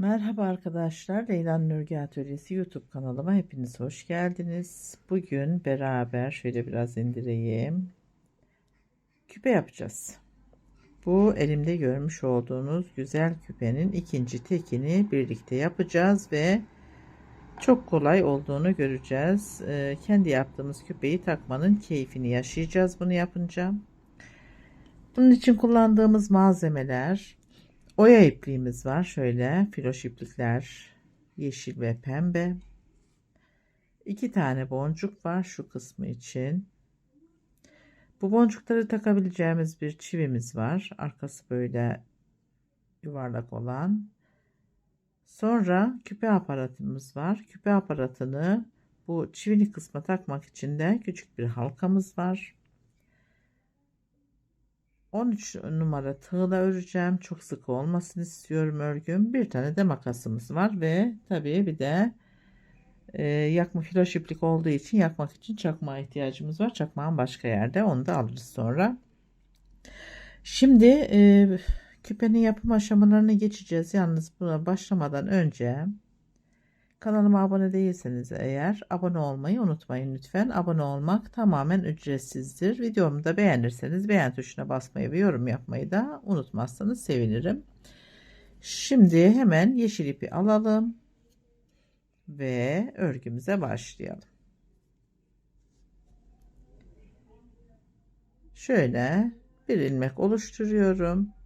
Merhaba arkadaşlar. Leyla'nın Örgü Atölyesi YouTube kanalıma hepiniz hoş geldiniz. Bugün beraber şöyle biraz indireyim. Küpe yapacağız. Bu elimde görmüş olduğunuz güzel küpenin ikinci tekini birlikte yapacağız ve çok kolay olduğunu göreceğiz. Ee, kendi yaptığımız küpeyi takmanın keyfini yaşayacağız bunu yapınca. Bunun için kullandığımız malzemeler Oya ipliğimiz var. Şöyle filoş iplikler yeşil ve pembe. İki tane boncuk var şu kısmı için. Bu boncukları takabileceğimiz bir çivimiz var. Arkası böyle yuvarlak olan. Sonra küpe aparatımız var. Küpe aparatını bu çivili kısma takmak için de küçük bir halkamız var. 13 numara tığla öreceğim. Çok sık olmasını istiyorum örgüm. Bir tane de makasımız var ve tabii bir de e, yakma filoş iplik olduğu için yakmak için çakmağa ihtiyacımız var. Çakmağın başka yerde onu da alırız sonra. Şimdi e, küpenin yapım aşamalarına geçeceğiz. Yalnız buna başlamadan önce Kanalıma abone değilseniz eğer abone olmayı unutmayın lütfen. Abone olmak tamamen ücretsizdir. Videomu da beğenirseniz beğen tuşuna basmayı ve yorum yapmayı da unutmazsanız sevinirim. Şimdi hemen yeşil ipi alalım ve örgümüze başlayalım. Şöyle bir ilmek oluşturuyorum.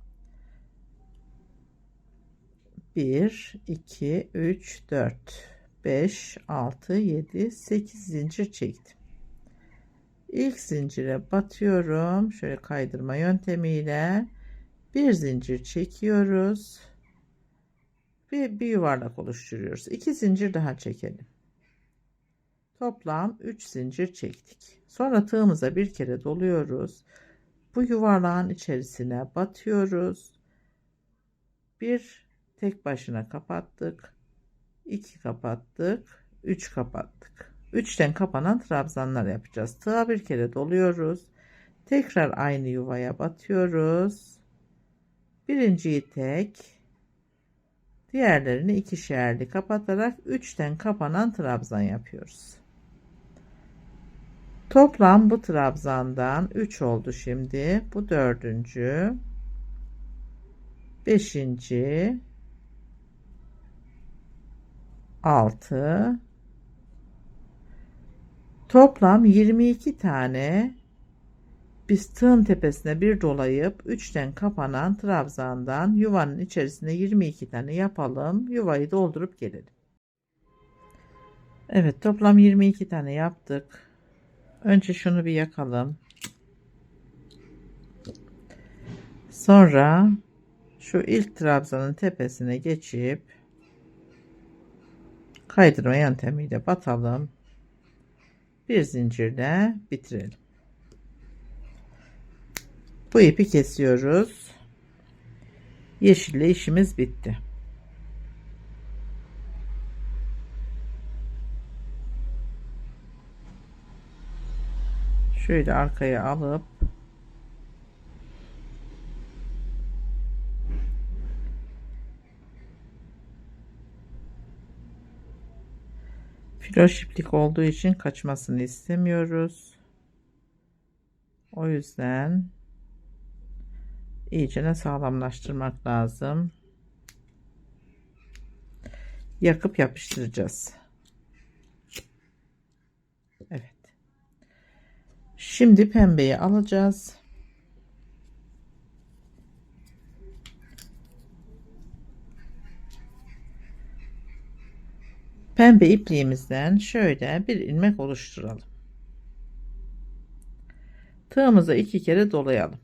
1 2 3 4 5 6 7 8 zincir çektim. İlk zincire batıyorum. Şöyle kaydırma yöntemiyle bir zincir çekiyoruz ve bir yuvarlak oluşturuyoruz. İki zincir daha çekelim. Toplam 3 zincir çektik. Sonra tığımıza bir kere doluyoruz. Bu yuvarlağın içerisine batıyoruz. Bir tek başına kapattık. 2 kapattık. 3 kapattık. 3'ten kapanan trabzanlar yapacağız. Tığa bir kere doluyoruz. Tekrar aynı yuvaya batıyoruz. Birinciyi tek diğerlerini ikişerli kapatarak 3'ten kapanan trabzan yapıyoruz. Toplam bu trabzandan 3 oldu şimdi. Bu dördüncü beşinci 6 toplam 22 tane biz tığın tepesine bir dolayıp üçten kapanan trabzandan yuvanın içerisine 22 tane yapalım. Yuvayı doldurup gelelim. Evet toplam 22 tane yaptık. Önce şunu bir yakalım. Sonra şu ilk trabzanın tepesine geçip kaydırma yöntemiyle batalım. Bir zincirle bitirelim. Bu ipi kesiyoruz. Yeşille işimiz bitti. Şöyle arkaya alıp Filo iplik olduğu için kaçmasını istemiyoruz. O yüzden iyicene sağlamlaştırmak lazım. Yakıp yapıştıracağız. Evet. Şimdi pembeyi alacağız. Pembe ipliğimizden şöyle bir ilmek oluşturalım. Tığımızı iki kere dolayalım.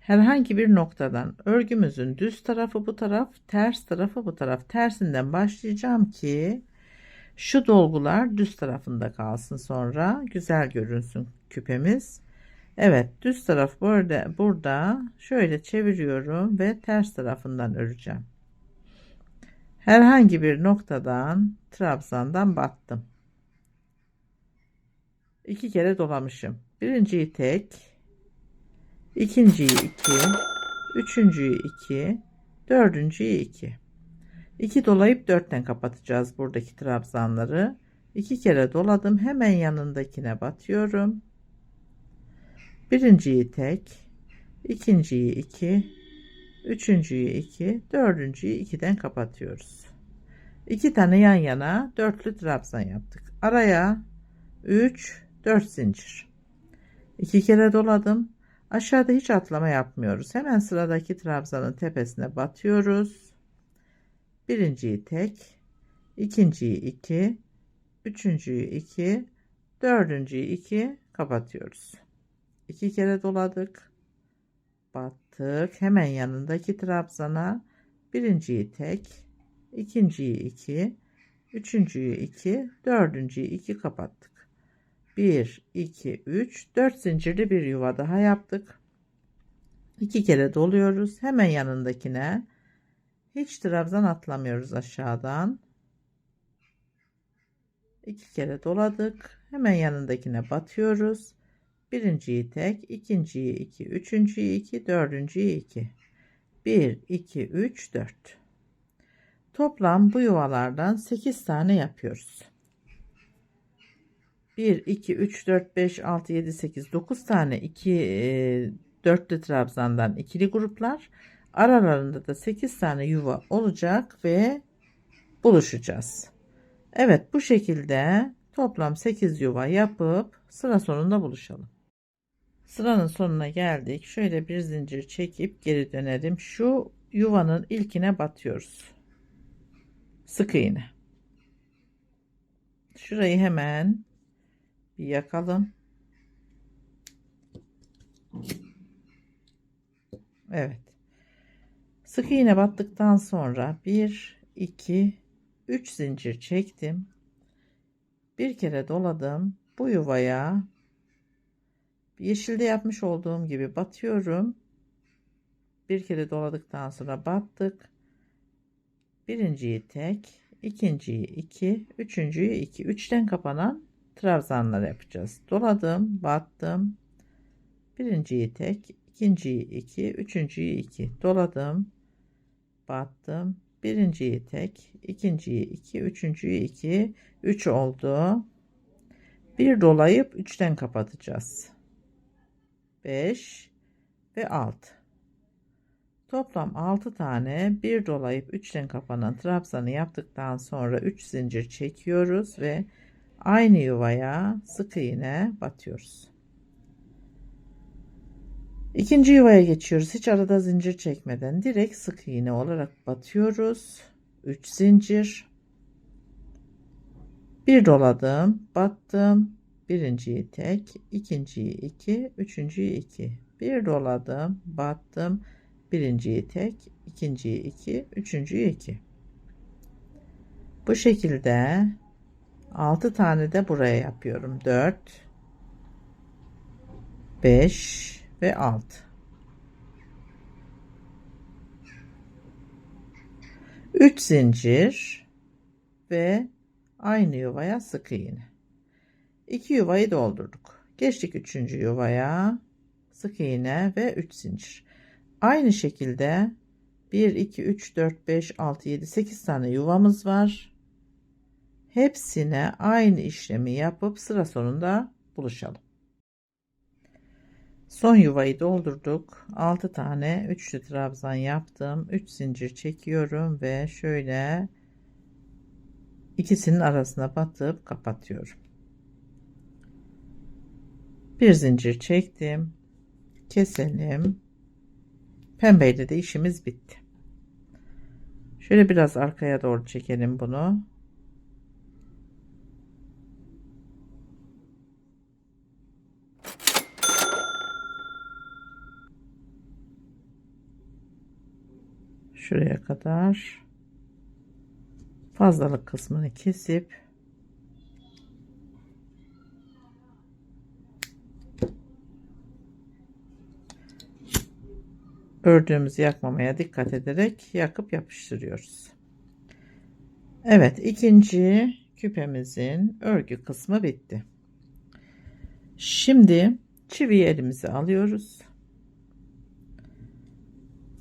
Herhangi bir noktadan örgümüzün düz tarafı bu taraf, ters tarafı bu taraf. Tersinden başlayacağım ki şu dolgular düz tarafında kalsın sonra güzel görünsün küpemiz. Evet düz taraf burada burada şöyle çeviriyorum ve ters tarafından öreceğim herhangi bir noktadan trabzandan battım. İki kere dolamışım. Birinciyi tek, ikinciyi iki, üçüncüyü iki, dördüncüyü iki. 2 dolayıp 4'ten kapatacağız buradaki trabzanları. 2 kere doladım. Hemen yanındakine batıyorum. Birinciyi tek, ikinciyi 2, üçüncüyü 2, dördüncüyü 2'den kapatıyoruz. 2 tane yan yana dörtlü trabzan yaptık. Araya 3, 4 zincir. 2 kere doladım. Aşağıda hiç atlama yapmıyoruz. Hemen sıradaki trabzanın tepesine batıyoruz. Birinciyi tek, ikinciyi 2, üçüncüyü 2, dördüncüyü 2 kapatıyoruz. 2 kere doladık. Battık. Hemen yanındaki trabzana birinciyi tek, ikinciyi 2, üçüncüyü 2, dördüncüyü 2 kapattık. 1, 2, 3, 4 zincirli bir yuva daha yaptık. 2 kere doluyoruz. Hemen yanındakine hiç trabzan atlamıyoruz aşağıdan. 2 kere doladık. Hemen yanındakine batıyoruz. Birinciyi tek, ikinciyi 2, üçüncüyü 2, dördüncüyü 2. 1, 2, 3, 4. Toplam bu yuvalardan 8 tane yapıyoruz. 1, 2, 3, 4, 5, 6, 7, 8, 9 tane 2 e, dörtlü trabzandan ikili gruplar. Aralarında da 8 tane yuva olacak ve buluşacağız. Evet bu şekilde toplam 8 yuva yapıp sıra sonunda buluşalım. Sıranın sonuna geldik. Şöyle bir zincir çekip geri dönelim. Şu yuvanın ilkine batıyoruz. Sık iğne. Şurayı hemen bir yakalım. Evet. Sık iğne battıktan sonra 1 2 3 zincir çektim. Bir kere doladım. Bu yuvaya yeşilde yapmış olduğum gibi batıyorum. Bir kere doladıktan sonra battık. Birinciyi tek, ikinciyi 2, üçüncüyü 2. Üçten kapanan trabzanlar yapacağız. Doladım, battım. Birinciyi tek, ikinciyi 2, üçüncüyü 2. Doladım, battım. Birinciyi tek, ikinciyi 2, üçüncüyü 2. 3 oldu. Bir dolayıp 3'ten kapatacağız. 5 ve 6. Toplam 6 tane bir dolayıp 3'ten kapanan trabzanı yaptıktan sonra 3 zincir çekiyoruz ve aynı yuvaya sık iğne batıyoruz. İkinci yuvaya geçiyoruz. Hiç arada zincir çekmeden direkt sık iğne olarak batıyoruz. 3 zincir. Bir doladım, battım. Birinciyi tek, ikinciyi 2, üçüncüyü 2. Bir doladım, battım. Birinciyi tek, ikinciyi 2, üçüncüyü 2. Bu şekilde 6 tane de buraya yapıyorum. 4 5 ve 6. Üç zincir ve aynı yuvaya sık iğne. İki yuvayı doldurduk. Geçtik üçüncü yuvaya sık iğne ve 3 zincir. Aynı şekilde 1 2 3 4 5 6 7 8 tane yuvamız var. Hepsine aynı işlemi yapıp sıra sonunda buluşalım. Son yuvayı doldurduk. 6 tane üçlü trabzan yaptım. 3 zincir çekiyorum ve şöyle ikisinin arasına batıp kapatıyorum. Bir zincir çektim. Keselim. Pembeyle de işimiz bitti. Şöyle biraz arkaya doğru çekelim bunu. şuraya kadar fazlalık kısmını kesip ördüğümüzü yakmamaya dikkat ederek yakıp yapıştırıyoruz. Evet ikinci küpemizin örgü kısmı bitti. Şimdi çiviyi elimize alıyoruz.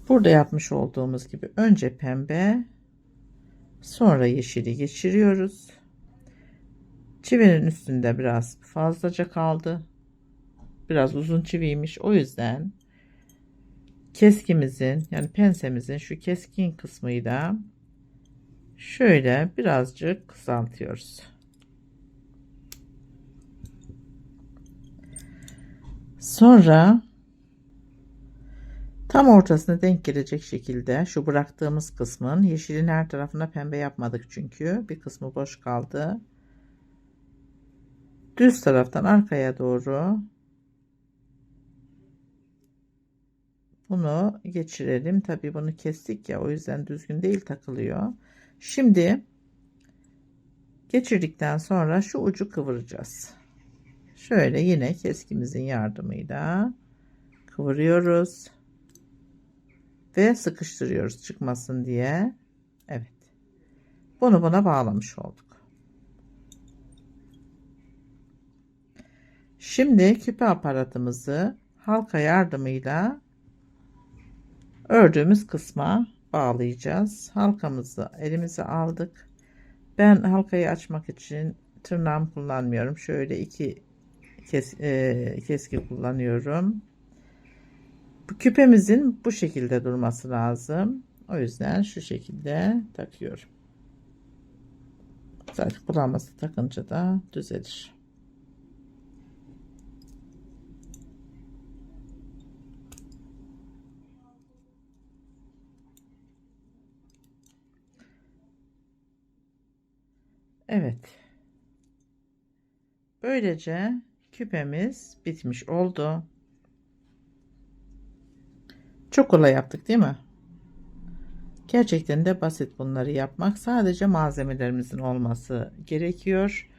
Burada yapmış olduğumuz gibi önce pembe Sonra yeşili geçiriyoruz. Çivinin üstünde biraz fazlaca kaldı. Biraz uzun çiviymiş. O yüzden keskimizin yani pensemizin şu keskin kısmıyla şöyle birazcık kısaltıyoruz. Sonra tam ortasına denk gelecek şekilde şu bıraktığımız kısmın yeşilin her tarafına pembe yapmadık çünkü bir kısmı boş kaldı. Düz taraftan arkaya doğru bunu geçirelim. Tabii bunu kestik ya o yüzden düzgün değil takılıyor. Şimdi geçirdikten sonra şu ucu kıvıracağız. Şöyle yine keskimizin yardımıyla kıvırıyoruz ve sıkıştırıyoruz çıkmasın diye. Evet. Bunu buna bağlamış olduk. Şimdi küpe aparatımızı halka yardımıyla ördüğümüz kısma bağlayacağız. Halkamızı elimize aldık. Ben halkayı açmak için tırnağım kullanmıyorum. Şöyle iki kes, e, keski kullanıyorum. Bu küpemizin bu şekilde durması lazım. O yüzden şu şekilde takıyorum. Zaten kullanması takınca da düzelir. Evet. Böylece küpemiz bitmiş oldu. Çok kolay yaptık değil mi? Gerçekten de basit bunları yapmak. Sadece malzemelerimizin olması gerekiyor.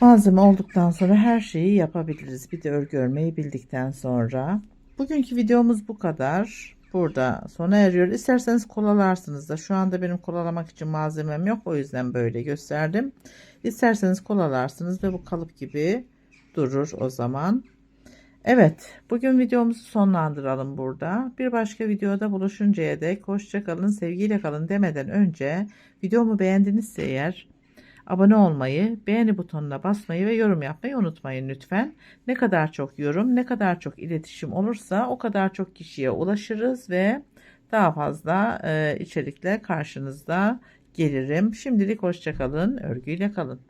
Malzeme olduktan sonra her şeyi yapabiliriz. Bir de örgü örmeyi bildikten sonra. Bugünkü videomuz bu kadar. Burada sona eriyor. İsterseniz kolalarsınız da. Şu anda benim kolalamak için malzemem yok. O yüzden böyle gösterdim. İsterseniz kolalarsınız ve bu kalıp gibi durur o zaman. Evet, bugün videomuzu sonlandıralım burada. Bir başka videoda buluşuncaya dek hoşça kalın, sevgiyle kalın demeden önce videomu beğendinizse eğer abone olmayı, beğeni butonuna basmayı ve yorum yapmayı unutmayın lütfen. Ne kadar çok yorum, ne kadar çok iletişim olursa o kadar çok kişiye ulaşırız ve daha fazla e, içerikle karşınızda gelirim. Şimdilik hoşça kalın, örgüyle kalın.